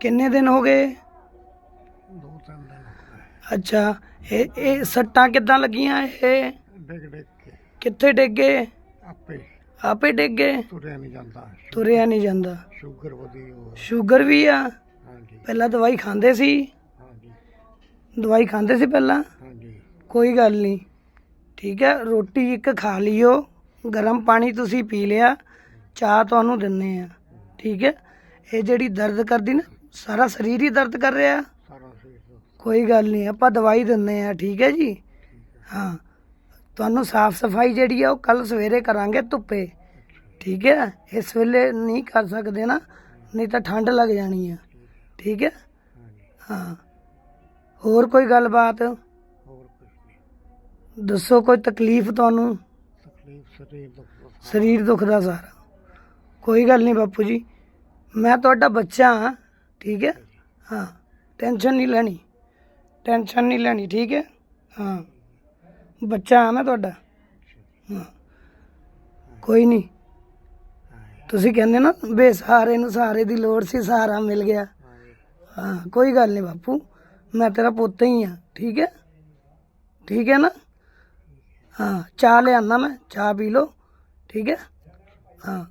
ਕਿੰਨੇ ਦਿਨ ਹੋ ਗਏ? ਦੋ ਤਿੰਨ ਦਿਨ ਗਏ। ਅੱਛਾ ਇਹ ਇਹ ਸੱਟਾਂ ਕਿੱਦਾਂ ਲੱਗੀਆਂ ਇਹ? ਡਿੱਗ ਡਿੱਗ ਕੇ। ਕਿੱਥੇ ਡਿੱਗੇ ਆਪੇ। ਆਪੇ ਡਿੱਗੇ ਤੁਰਿਆ ਨਹੀਂ ਜਾਂਦਾ। ਤੁਰਿਆ ਨਹੀਂ ਜਾਂਦਾ। ਸ਼ੂਗਰ ਵਧੀ ਹੋ ਸ਼ੂਗਰ ਵੀ ਆ? ਹਾਂਜੀ। ਪਹਿਲਾਂ ਦਵਾਈ ਖਾਂਦੇ ਸੀ? ਹਾਂਜੀ। ਦਵਾਈ ਖਾਂਦੇ ਸੀ ਪਹਿਲਾਂ? ਹਾਂਜੀ। ਕੋਈ ਗੱਲ ਨਹੀਂ। ਠੀਕ ਹੈ ਰੋਟੀ ਇੱਕ ਖਾ ਲਿਓ। ਗਰਮ ਪਾਣੀ ਤੁਸੀਂ ਪੀ ਲਿਆ। ਚਾਹ ਤੁਹਾਨੂੰ ਦਿੰਨੇ ਆ। ਠੀਕ ਹੈ ਇਹ ਜਿਹੜੀ ਦਰਦ ਕਰਦੀ ਨਾ ਸਾਰਾ ਸਰੀਰ ਹੀ ਦਰਦ ਕਰ ਰਿਹਾ? ਸਾਰਾ ਸਰੀਰ ਤੋਂ ਕੋਈ ਗੱਲ ਨਹੀਂ ਆਪਾਂ ਦਵਾਈ ਦਿੰਨੇ ਆ ਠੀਕ ਹੈ ਜੀ? ਹਾਂ। ਤੁਹਾਨੂੰ ਸਾਫ਼ ਸਫ਼ਾਈ ਜਿਹੜੀ ਆ ਉਹ ਕੱਲ ਸਵੇਰੇ ਕਰਾਂਗੇ ਧੁੱਪੇ। ਠੀਕ ਹੈ? ਇਸ ਵੇਲੇ ਨਹੀਂ ਕਰ ਸਕਦੇ ਨਾ ਨਹੀਂ ਤਾਂ ਠੰਡ ਲੱਗ ਜਾਣੀ ਆ। ਠੀਕ ਹੈ? ਹਾਂ। ਹੋਰ ਕੋਈ ਗੱਲਬਾਤ? ਹੋਰ ਕੁਝ ਨਹੀਂ। ਦੱਸੋ ਕੋਈ ਤਕਲੀਫ ਤੁਹਾਨੂੰ? ਤਕਲੀਫ ਸਰੀਰ ਦਾ ਸਰੀਰ ਦੁਖਦਾ ਸਾਰਾ। ਕੋਈ ਗੱਲ ਨਹੀਂ ਬਾਪੂ ਜੀ ਮੈਂ ਤੁਹਾਡਾ ਬੱਚਾ ਹਾਂ। ਠੀਕ ਹੈ? ਹਾਂ ਟੈਨਸ਼ਨ ਨਹੀਂ ਲੈਣੀ। ਟੈਨਸ਼ਨ ਨਹੀਂ ਲੈਣੀ, ਠੀਕ ਹੈ? ਹਾਂ। ਬੱਚਾ ਹਾਂ ਮੈਂ ਤੁਹਾਡਾ। ਹਾਂ। ਕੋਈ ਨਹੀਂ। ਤੁਸੀਂ ਕਹਿੰਦੇ ਨਾ ਬੇਸਹਾਰੇ ਨੂੰ ਸਾਰੇ ਦੀ ਲੋੜ ਸੀ ਸਹਾਰਾ ਮਿਲ ਗਿਆ। ਹਾਂ, ਕੋਈ ਗੱਲ ਨਹੀਂ ਬਾਪੂ। ਮੈਂ ਤੇਰਾ ਪੁੱਤ ਹੀ ਆ ਠੀਕ ਹੈ? ਠੀਕ ਹੈ ਨਾ? ਹਾਂ, ਚਾਹ ਲਿਆਣਾ ਮੈਂ, ਚਾਹ ਪੀ ਲਓ, ਠੀਕ ਹੈ? ਹਾਂ,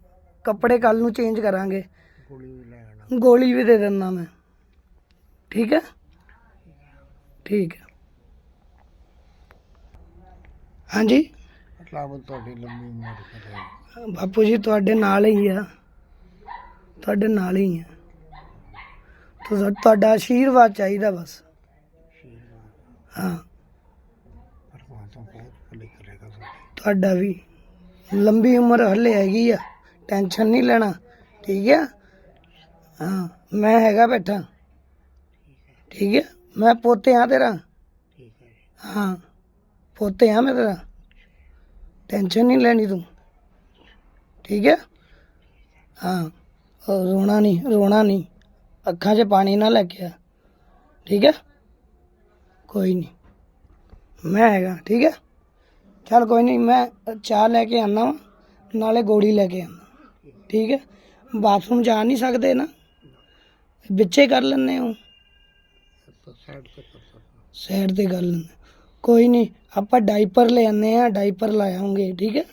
ਕੱਪੜੇ ਕੱਲ ਨੂੰ ਚੇਂਜ ਕਰਾਂਗੇ। ਗੋਲੀ ਵੀ ਲੈ ਆਣਾ ਗੋਲੀ ਵੀ ਦੇ ਦਿੰਦਾ ਮੈਂ ਠੀਕ ਹੈ ਠੀਕ ਹੈ ਹਾਂਜੀ ਰੱਬ ਤੁਹਾਡੀ ਲੰਮੀ ਉਮਰ ਕਰੇ ਬਾਪੂ ਜੀ ਤੁਹਾਡੇ ਨਾਲ ਹੀ ਆ ਤੁਹਾਡੇ ਨਾਲ ਹੀ ਆ ਤੁਹਾ- ਤੁਹਾਡਾ ਆਸ਼ੀਰਵਾਦ ਚਾਹੀਦਾ ਬਸ ਆਸ਼ੀਰਵਾਦ ਹਾਂ ਪਰਮਾਤਮਾ ਬਹੁਤ ਭਲੀ ਕਰੇਗਾ ਤੁਹਾਡੀ ਤੁਹਾਡਾ ਵੀ ਲੰਬੀ ਉਮਰ ਹਲੇ ਹੈਗੀ ਆ ਟੈਨਸ਼ਨ ਨਹੀਂ ਲੈਣਾ ਠੀਕ ਹੈ ਹਾਂ, ਮੈਂ ਹੈਗਾ ਬੈਠਾ। ਠੀਕ ਹੈ, ਮੈਂ ਪੋਤੇ ਆ ਤੇਰਾ। ਠੀਕ ਹੈ ਹਾਂ ਪੋਤੇ ਆ ਮੈਂ ਤੇਰਾ। ਟੈਨਸ਼ਨ ਨਹੀਂ ਲੈਣੀ ਤੂੰ। ਠੀਕ ਹੈ? ਹਾਂ, ਉਹ ਰੋਣਾ ਨਹੀਂ ਰੋਣਾ ਨਹੀਂ। ਅੱਖਾਂ 'ਚ ਪਾਣੀ ਨਾ ਲੈ ਕੇ ਆ। ਠੀਕ ਹੈ? ਕੋਈ ਨਹੀਂ। ਮੈਂ ਹੈਗਾ, ਠੀਕ ਹੈ? ਚੱਲ ਕੋਈ ਨਹੀਂ, ਮੈਂ ਚਾਹ ਲੈ ਕੇ ਆਨਾ ਵਾ, ਨਾਲੇ ਗੋਲੀ ਲੈ ਕੇ ਆਨਾ ਠੀਕ ਹੈ? ਬਾਥਰੂਮ ਜਾ ਨਹੀਂ ਸਕਦੇ ਨਾ। ਵਿੱਚੇ ਕਰ ਲੈਂਦੇ ਹੋ ਤਾਂ ਸਾਈਡ ਤੇ ਸਾਈਡ ਤੇ ਕਰ ਲੈਂਦੇ ਕੋਈ ਨਹੀਂ ਆਪਾਂ ਡਾਈਪਰ ਲੈ ਆਉਂਦੇ ਆ ਡਾਈਪਰ ਲਾਵਾਂਗੇ ਠੀਕ ਹੈ?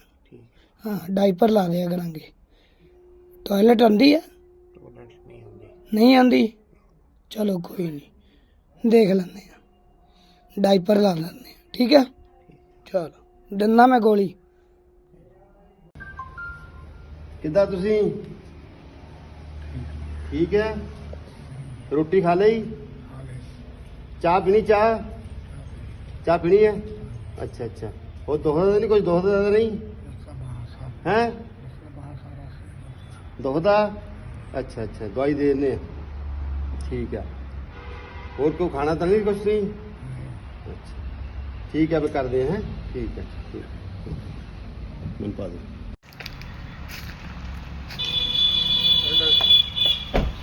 ਹਾਂ ਡਾਈਪਰ ਲਾ ਦਿਆ ਕਰਾਂਗੇ। ਟਾਇਲਟ ਆਉਂਦੀ ਹੈ? ਟੋਲਰੈਂਸ ਨਹੀਂ ਆਉਂਦੀ। ਚਲੋ ਕੋਈ ਨਹੀਂ ਦੇਖ ਲੈਂਦੇ ਆ ਡਾਈਪਰ ਲਾ ਲੈਂਦੇ ਆ ਠੀਕ ਹੈ? ਚਲੋ ਦਿੰਦਾ ਮੈਂ ਗੋਲੀ। ਕਿੱਦਾਂ ਤੁਸੀਂ? ਠੀਕ ਹੈ? ਰੋਟੀ ਖਾ ਲਈ? ਚਾਹ ਪੀਣੀ ਚਾਹ? ਚਾਹ ਪੀਣੀ ਹੈ? ਅੱਛਾ ਅੱਛਾ। ਉਹ ਦੁਖਦਾ ਨਹੀਂ ਕੁਝ ਦੁਖਦਾ ਨਹੀਂ? ਹੈ? ਦੁਖਦਾ ਅੱਛਾ ਅੱਛਾ। ਦਵਾਈ ਦੇ ਦਿੰਦੇ ਠੀਕ ਆ। ਹੋਰ ਕੋਈ ਖਾਣਾ ਤਾਂ ਨਹੀਂ ਕੁਝ ਨਹੀਂ? ਅੱਛਾ। ਠੀਕ ਹੈ ਵੀ ਕਰਦੇ ਹਾਂ? ਠੀਕ ਹੈ ਠੀਕ ਮੈਨੂੰ ਪਾ ਦੇ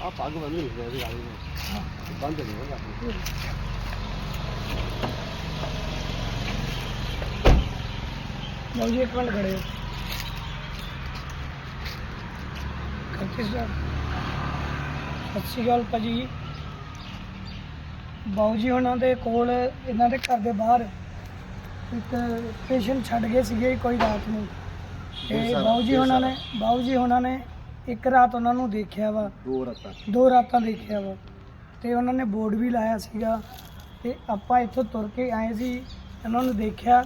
ਆ ਪੱਗ ਬੰਦ ਨਹੀਂ ਹੋਗਾ ਲਓ ਜੀ ਇੱਕ ਮਿੰਟ ਖੜੇ ਹੋ ਕਰਤੇ ਸਰ ਸਤਿ ਸ਼੍ਰੀ ਅਕਾਲ ਭਾਜੀ ਬਾਊ ਜੀ ਉਹਨਾਂ ਦੇ ਕੋਲ ਇਹਨਾਂ ਦੇ ਘਰ ਦੇ ਬਾਹਰ ਇੱਕ ਪੇਸ਼ੈਂਟ ਛੱਡ ਗਏ ਸੀਗੇ ਕੋਈ ਰਾਤ ਨੂੰ ਤੇ? ਬਾਊ ਜੀ ਉਹਨਾਂ? ਨੇ ਬਾਊ ਜੀ ਉਹਨਾਂ ਨੇ ਇੱਕ ਰਾਤ ਉਹਨਾਂ ਨੂੰ ਦੇਖਿਆ ਵਾ। ਦੋ ਰਤਾ। ਦੋ ਰਾਤਾਂ ਦੇਖਿਆ ਵਾ। ਤੇ ਉਹਨਾਂ ਨੇ ਬੋਰਡ ਵੀ ਲਾਇਆ ਸੀਗਾ। ਤੇ ਆਪਾਂ ਇੱਥੋਂ ਤੁਰ ਕੇ ਆਏ ਸੀ। ਉਹਨਾਂ ਨੂੰ ਦੇਖਿਆ।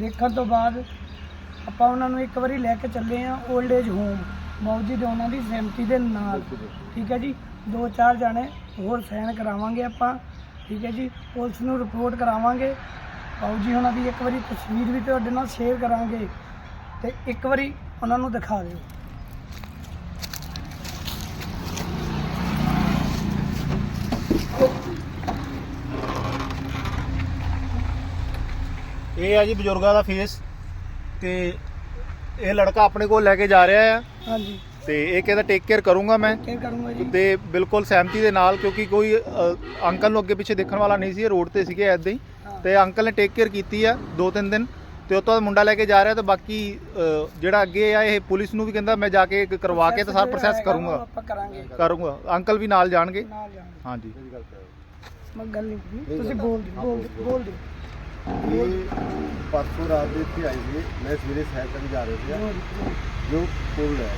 ਦੇਖਣ ਤੋਂ ਬਾਅਦ ਆਪਾਂ ਉਹਨਾਂ ਨੂੰ ਇੱਕ ਵਾਰੀ ਲੈ ਕੇ ਚੱਲੇ ਆ 올ਡ ਏਜ ਹੋਮ ਬਾਊ ਜੀ ਦੇ ਉਹਨਾਂ ਦੀ ਸਹਿਮਤੀ ਦੇ ਨਾਲ। ਠੀਕ ਹੈ ਜੀ? ਦੋ ਚਾਰ ਜਾਣੇ ਹੋਰ ਸਾਈਨ ਕਰਾਵਾਂਗੇ ਆਪਾਂ। ਠੀਕ ਹੈ ਜੀ? ਪੁਲਿਸ ਨੂੰ ਰਿਪੋਰਟ ਕਰਾਵਾਂਗੇ। ਬਾਊ ਜੀ ਉਹਨਾਂ ਦੀ ਇੱਕ ਵਾਰੀ ਤਸਵੀਰ ਵੀ ਤੁਹਾਡੇ ਨਾਲ ਸ਼ੇਅਰ ਕਰਾਂਗੇ। ਤੇ ਇੱਕ ਵਾਰੀ ਉਹਨਾਂ ਨੂੰ ਦਿਖਾ ਦਿਓ। ਇਹ ਆ ਜੀ ਬਜ਼ੁਰਗਾਂ ਦਾ ਫੇਸ ਤੇ ਇਹ ਲੜਕਾ ਆਪਣੇ ਕੋਲ ਲੈ ਕੇ ਜਾ ਰਿਹਾ ਆ। ਹਾਂਜੀ। ਤੇ ਇਹ ਕਹਿੰਦਾ ਟੇਕ ਕੇਅਰ ਕਰੂੰਗਾ ਮੈਂ। ਕੀ ਕਰੂੰਗਾ ਜੀ। ਤੇ ਬਿਲਕੁਲ ਸਹਿਮਤੀ ਦੇ ਨਾਲ ਕਿਉਂਕਿ ਕੋਈ ਅ, ਅੰਕਲ ਨੂੰ ਅੱਗੇ ਪਿੱਛੇ ਦੇਖਣ ਵਾਲਾ ਨਹੀਂ ਸੀ ਰੋਡ ਤੇ ਸੀਗੇ ਐਦਾਂ ਹੀ। ਤੇ ਅੰਕਲ ਨੇ ਟੇਕ ਕੇਅਰ ਕੀਤੀ ਆ ਦੋ ਤਿੰਨ ਦਿਨ। ਤੇ ਉਹ ਤੋਂ ਮੁੰਡਾ ਲੈ ਕੇ ਜਾ ਰਿਹਾ ਤੇ ਬਾਕੀ ਅ, ਜਿਹੜਾ ਅੱਗੇ ਆ ਇਹ ਪੁਲਿਸ ਨੂੰ ਵੀ ਕਹਿੰਦਾ ਮੈਂ ਜਾ ਕੇ ਕਰਵਾ ਕੇ ਤੇ ਸਾਰਾ ਪ੍ਰੋਸੈਸ ਕਰੂੰਗਾ। ਆਪਾਂ ਕਰਾਂਗੇ। ਕਰੂੰਗਾ। ਅੰਕਲ ਵੀ ਨਾਲ ਜਾਣਗੇ। ਨਾਲ ਜਾਣਗੇ। ਹਾਂਜੀ। ਮੈਂ ਗੱਲ ਨਹੀਂ ਕੀਤੀ ਤੁਸੀਂ ਬੋਲ ਦਿਓ ਬੋਲ ਦਿਓ ਬੋਲ ਦਿਓ। ਇਹ ਪਰਸੋਂ ਰਾਤ ਦੇ ਇੱਥੇ ਆਏ ਸੀ। ਮੈਂ ਸਵੇਰੇ ਸੈਰ ਕਰਨ ਜਾ ਰਿਹਾ ਸੀ ਜੋ ਪੁੱਲ ਹੈ।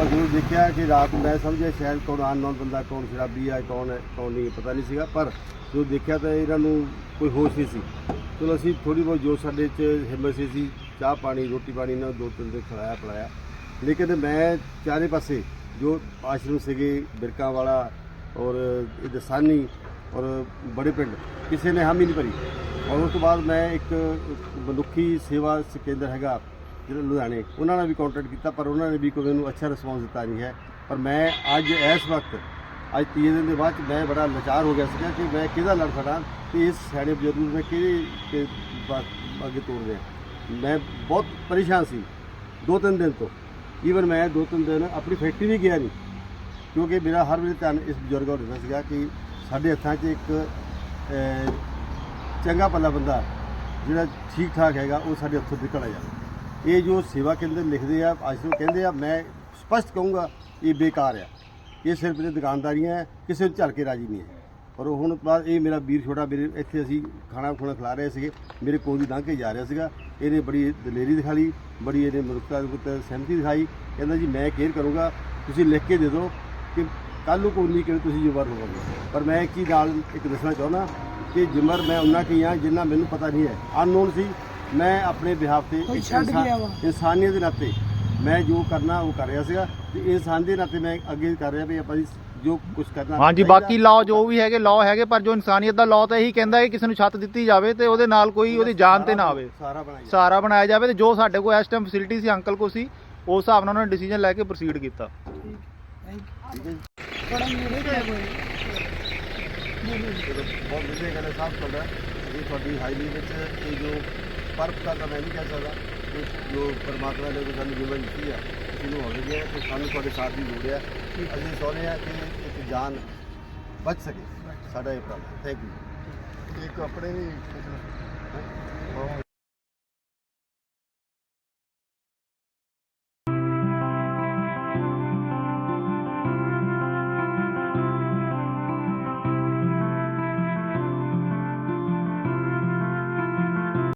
ਆ ਜਦੋਂ ਦੇਖਿਆ ਕਿ ਰਾਤ ਨੂੰ ਮੈਂ ਸਮਝਿਆ ਸ਼ਾਇਦ ਕੌਣ ਅਨਨੋਨ ਬੰਦਾ ਕੌਣ ਸ਼ਰਾਬੀ ਹੈ ਕੌਣ ਹੈ, ਕੌਣ ਨਹੀਂ, ਪਤਾ ਨਹੀਂ ਸੀਗਾ। ਪਰ ਜਦੋਂ ਦੇਖਿਆ ਤਾਂ ਇਹਨਾਂ ਨੂੰ ਕੋਈ ਹੋਸ਼ ਨਹੀਂ ਸੀ। ਚਲੋ ਅਸੀਂ ਥੋੜੀ ਬਹੁਤ ਜੋ ਸਾਡੇ 'ਚ ਹਿੰਮਤ ਸੀ ਸੀ ਚਾਹ ਪਾਣੀ, ਰੋਟੀ ਪਾਣੀ ਨਾਲ ਦੋ ਤਿੰਨ ਦਿਨ ਖਿਲਾਇਆ ਪਿਲਾਇਆ। ਲੇਕਿਨ ਮੈਂ ਚਾਰੇ ਪਾਸੇ ਜੋ ਆਸ਼ਰਮ ਸੀਗੇ ਬਿਰਕਾਂ ਵਾਲਾ ਔਰ ਇਹ ਦਸਾਨੀ ਔਰ ਬੜੇ ਪਿੰਡ, ਕਿਸੇ ਨੇ ਹਾਮੀ ਨਹੀਂ ਭਰੀ। ਔਰ ਉਸ ਤੋਂ ਬਾਅਦ ਮੈਂ ਇੱਕ ਮਨੁੱਖੀ ਸੇਵਾ ਕੇਂਦਰ ਹੈਗਾ ਜਿਹੜਾ ਲੁਧਿਆਣੇ, ਉਹਨਾਂ ਨਾਲ ਵੀ ਕੰਟੈਕਟ ਕੀਤਾ, ਪਰ ਉਹਨਾਂ ਨੇ ਵੀ ਕੋਈ ਮੈਨੂੰ ਅੱਛਾ ਰਿਸਪੌਂਸ ਦਿੱਤਾ ਨਹੀਂ ਹੈ। ਪਰ ਮੈਂ ਅੱਜ ਇਸ ਵਕਤ, ਅੱਜ ਤੀਏ ਦਿਨ ਦੇ ਬਾਅਦ 'ਚ ਮੈਂ ਬੜਾ ਲਾਚਾਰ ਹੋ ਗਿਆ ਸੀਗਾ ਕਿ ਮੈਂ ਕਿਹਦਾ ਲੜ ਫੜਾਂ ਤੇ ਇਸ ਸਿਆਣੇ ਬਜ਼ੁਰਗ ਨੂੰ ਮੈਂ ਕਿਹਦੇ ਅੱਗੇ ਤੋਰ ਦਿਆਂ ਮੈਂ ਬਹੁਤ ਪਰੇਸ਼ਾਨ ਸੀ ਦੋ ਤਿੰਨ ਦਿਨ ਤੋਂ। ਈਵਨ ਮੈਂ ਦੋ ਤਿੰਨ ਦਿਨ ਆਪਣੀ ਫੈਕਟਰੀ ਵੀ ਗਿਆ ਨਹੀਂ, ਕਿਉਂਕਿ ਮੇਰਾ ਹਰ ਵੇਲੇ ਧਿਆਨ ਇਸ ਬਜ਼ੁਰਗ ਵੱਲ ਰਹਿੰਦਾ ਸੀਗਾ ਕਿ ਸਾਡੇ ਹੱਥਾਂ 'ਚ ਇੱਕ ਚੰਗਾ ਪੱਲਾ ਬੰਦਾ ਜਿਹੜਾ ਠੀਕ ਠਾਕ ਹੈਗਾ, ਉਹ ਸਾਡੇ ਹੱਥੋਂ ਨਿਕਲ ਆ ਜਾਵੇ ਇਹ ਜੋ ਸੇਵਾ ਕੇਂਦਰ ਲਿਖਦੇ ਆ ਆਸ਼ਰਮ ਕਹਿੰਦੇ ਆ, ਮੈਂ ਸਪਸ਼ਟ ਕਹੂੰਗਾ, ਇਹ ਬੇਕਾਰ ਆ। ਇਹ ਸਿਰਫ ਇਹ ਦੁਕਾਨਦਾਰੀਆਂ ਹੈ ਕਿਸੇ ਨੂੰ ਝੱਲ ਕੇ ਰਾਜੀ ਨਹੀਂ ਹੈ। ਪਰ ਉਹ ਹੁਣ ਬਾਅਦ ਇਹ ਮੇਰਾ ਵੀਰ ਛੋਟਾ, ਮੇਰੇ ਇੱਥੇ ਅਸੀਂ ਖਾਣਾ ਖੁਣਾ ਖਿਲਾ ਰਹੇ ਸੀਗੇ, ਮੇਰੇ ਕੋਲ ਦੀ ਲੰਘ ਕੇ ਜਾ ਰਿਹਾ ਸੀਗਾ। ਇਹਨੇ ਬੜੀ ਦਲੇਰੀ ਦਿਖਾ ਲਈ ਬੜੀ ਇਹਨੇ ਮਨੁੱਖਤਾ ਦੇ ਸਹਿਮਤੀ ਦਿਖਾਈ। ਕਹਿੰਦਾ ਜੀ, ਮੈਂ ਕੇਅਰ ਕਰੂੰਗਾ, ਤੁਸੀਂ ਲਿਖ ਕੇ ਦੇ ਦਿਓ ਕਿ ਕੱਲ ਨੂੰ ਕੋਈ ਨਹੀਂ ਕਿ ਤੁਸੀਂ ਜ਼ਿੰਮੇਵਾਰ ਹੋਵੋਗੇ ਪਰ ਮੈਂ ਇੱਕ ਚੀਜ਼ ਨਾਲ ਇੱਕ ਦੱਸਣਾ ਚਾਹੁੰਦਾ ਕਿ ਜ਼ਿੰਮੇਵਾਰ ਮੈਂ ਉਹਨਾਂ ਕੀ ਹਾਂ ਜਿੰਨਾ ਮੈਨੂੰ ਪਤਾ ਨਹੀਂ ਹੈ। ਅਨਨੋਨ ਸੀ ਮੈਂ ਆਪਣੇ ਬਿਹਾਫ ਤੇ ਕੋਈ ਇੱਕ ਛੱਡ ਇਨਸਾਨ- ਗਿਆ ਵਾ। ਇਨਸਾਨੀਅਤ ਦੇ ਨਾਤੇ ਮੈਂ ਜੋ ਕਰਨਾ ਉਹ ਕਰ ਰਿਹਾ ਸੀਗਾ ਤੇ ਇਨਸਾਨ ਦੇ ਨਾਤੇ ਮੈਂ ਅੱਗੇ ਕਰ ਰਿਹਾ ਵੀ ਆਪਾਂ ਜੀ ਜੋ ਕੁਝ ਕਰਨਾ। ਹਾਂਜੀ ਚਾਹੀਦਾ। ਬਾਕੀ ਲਾਅ ਜੋ ਵੀ ਹੈਗੇ ਲਾਅ ਹੈਗੇ ਪਰ ਜੋ ਇਨਸਾਨੀਅਤ ਦਾ ਲਾਅ ਤਾਂ ਇਹੀ ਕਹਿੰਦਾ ਹੈ ਕਿ ਕਿਸੇ ਨੂੰ ਛੱਤ ਦਿੱਤੀ ਜਾਵੇ ਤੇ ਉਹਦੇ ਨਾਲ ਕੋਈ ਉਹਦੀ ਜਾਨ ਤੇ ਨਾ ਆਵੇ। ਸਾਰਾ ਬਣਾਇਆ ਸਹਾਰਾ ਬਣਾਇਆ ਜਾਵੇ ਤੇ ਜੋ ਸਾਡੇ ਕੋਲ ਇਸ ਟਾਈਮ ਫੈਸਿਲਿਟੀ ਸੀ ਅੰਕਲ ਕੋ ਸੀ ਉਸ ਹਿਸਾਬ ਨਾਲ ਉਹਨਾਂ ਨੇ ਡਿਸੀਜਨ ਲੈ ਕੇ ਪ੍ਰੋਸੀਡ ਕੀਤਾ। ਠੀਕ ਥੈਂਕ ਯੂ ਥੋੜਾ ਨੇੜੇ ਕਿਆ ਕੋਈ ਚਲੋ ਬਹੁਤ ਵਧੀਆ ਗੱਲ ਹੈ ਸਾਹਿਬ ਤੁਹਾਡਾ ਇਹ ਤੁਹਾਡੀ ਹਾਈਲੀ ਵਿੱਚ ਇਹ ਜੋ ਪਰਪ ਦਾ ਤਾਂ ਮੈਂ ਨਹੀਂ ਕਹਿ ਸਕਦਾ ਇਹ ਜੋ ਪਰਮਾਤਮਾ ਨੇ ਜੋ ਸਾਨੂੰ ਜੀਵਨ ਦਿੱਤੀ ਹੈ ਅਸੀਂ ਨੂੰ ਹੋ ਗਿਆ ਤੇ ਸਾਨੂੰ ਤੁਹਾਡੇ ਸਾਥ ਦੀ ਲੋੜ ਹੈ। ਅਸੀਂ ਚਾਹੁੰਦੇ ਹਾਂ ਕਿ ਇੱਕ ਜਾਨ ਬਚ ਸਕੇ। ਸਾਡਾ ਇਹ ਪ੍ਰਾਪਤ ਥੈਂਕ ਯੂ ਇੱਕ ਆਪਣੇ ਵੀ